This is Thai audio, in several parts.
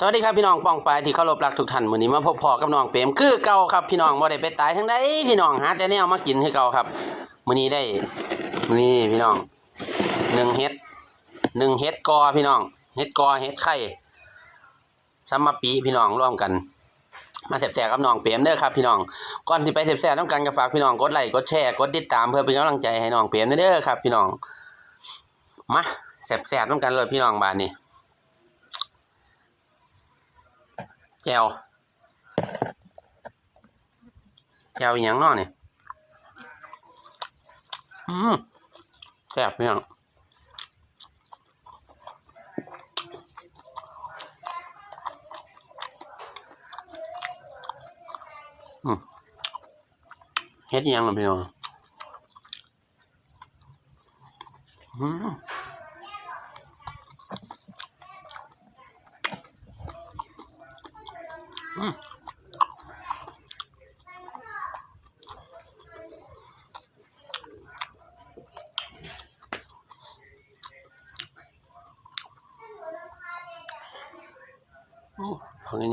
สวัสดีครับพี่น้องป้องปายที่เคารพรักทุกท่านมื้อนี้มาพบพอกับน้องเปรมคือเก่าครับพี่น้องบ่ได้ไปตายทั้งใดพี่น้องหาแต่แนวมากินคือเก่าครับมื้อนี้ได้นี่พี่น้องหนึ่งเฮ็ดหนึ่งเฮ็ดกอพี่น้องเฮ็ดกอเฮ็ดไข่ซัมมาปีพี่น้องร่วมกัน มาแซ่บๆกับน้องเปรมเด้อครับพี่น้องก่อนที่ไปแซ่บๆต้องกันก็ฝากพี่น้องกดไลค์กดแชร์กดติดตามเพื่อเป็นกำลังใจให้น้องเปรมเด้อครับพี่น้องมาแซ่บๆต้องกันเลยพี่น้องบานนี้ แจวแจวอย่างนอเนี่ยอืมแซ่บพี่น้องอืมเฮ็ดยังล่ะพี่น้องอืม เอ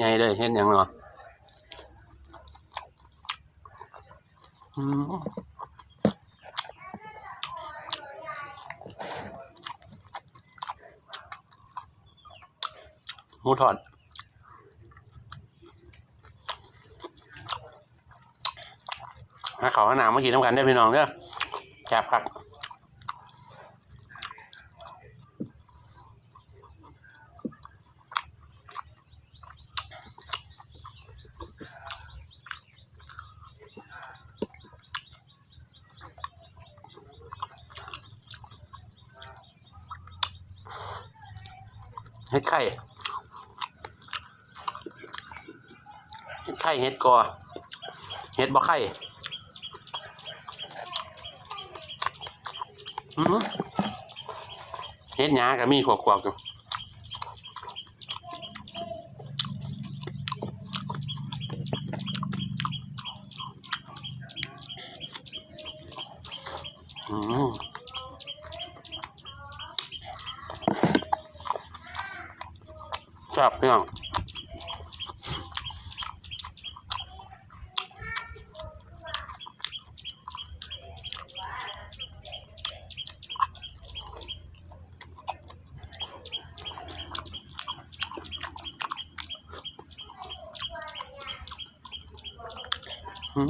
ง่ายๆเลยเห็นหยังเนาะอืมหมูทอด เขาหนามมากินน้ำกันได้พี่น้องเด้อแซ่บคักเฮ็ดไข่เฮ็ดไข่เฮ็ดกอเฮ็ดบ่ไข่อืม เฮ็ดหยาก็มีขวบๆอยู่อืมครับพี่น้อง ถอดห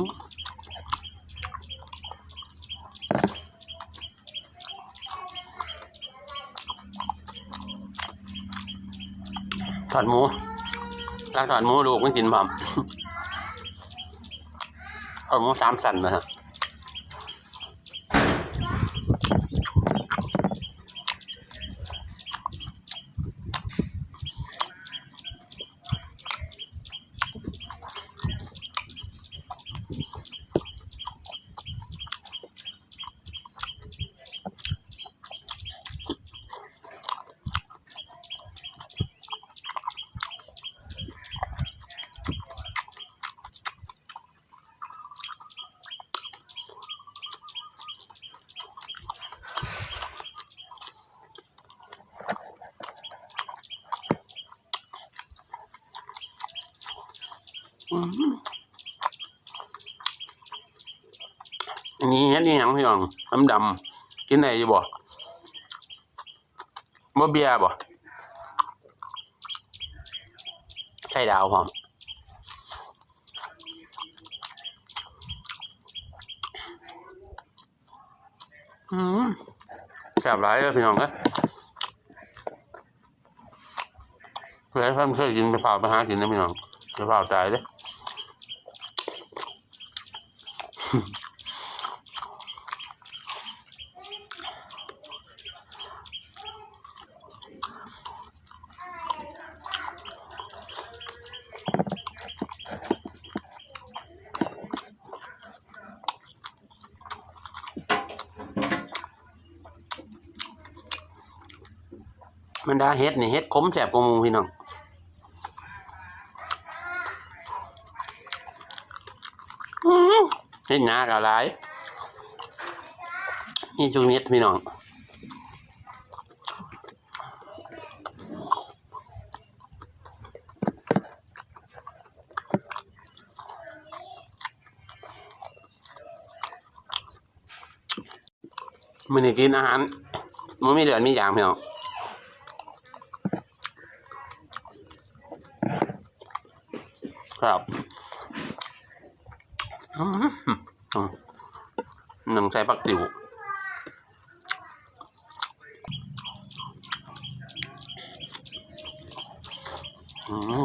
มูร้าถอดหมูลูกไม่กินพร้อมถอดหมูสามสันนะฮะ อันนี้เฮ็ดนี่หยังพี่น้องดำดำกินได้อยู่บ่บ่เบียบ่ไข่ดาวพร้อมอืมแซ่บหลายเลยพี่น้องเอ้ยเพื่อให้เพิ่นเคยกินไปเผาไปหากินนะพี่น้องไปเผาตายเลย มันดาเฮ็ดนี่เฮ็ดขมแสบกว่าหมูพี่น้อง เป็นหนาก็หลายนี่จุเม็ดพี่น้องมันนี่กินอาหารมันไม่เดือดไม่อย่างพี่น้องครับ หนึ่งใช้ปักติ๋วอืม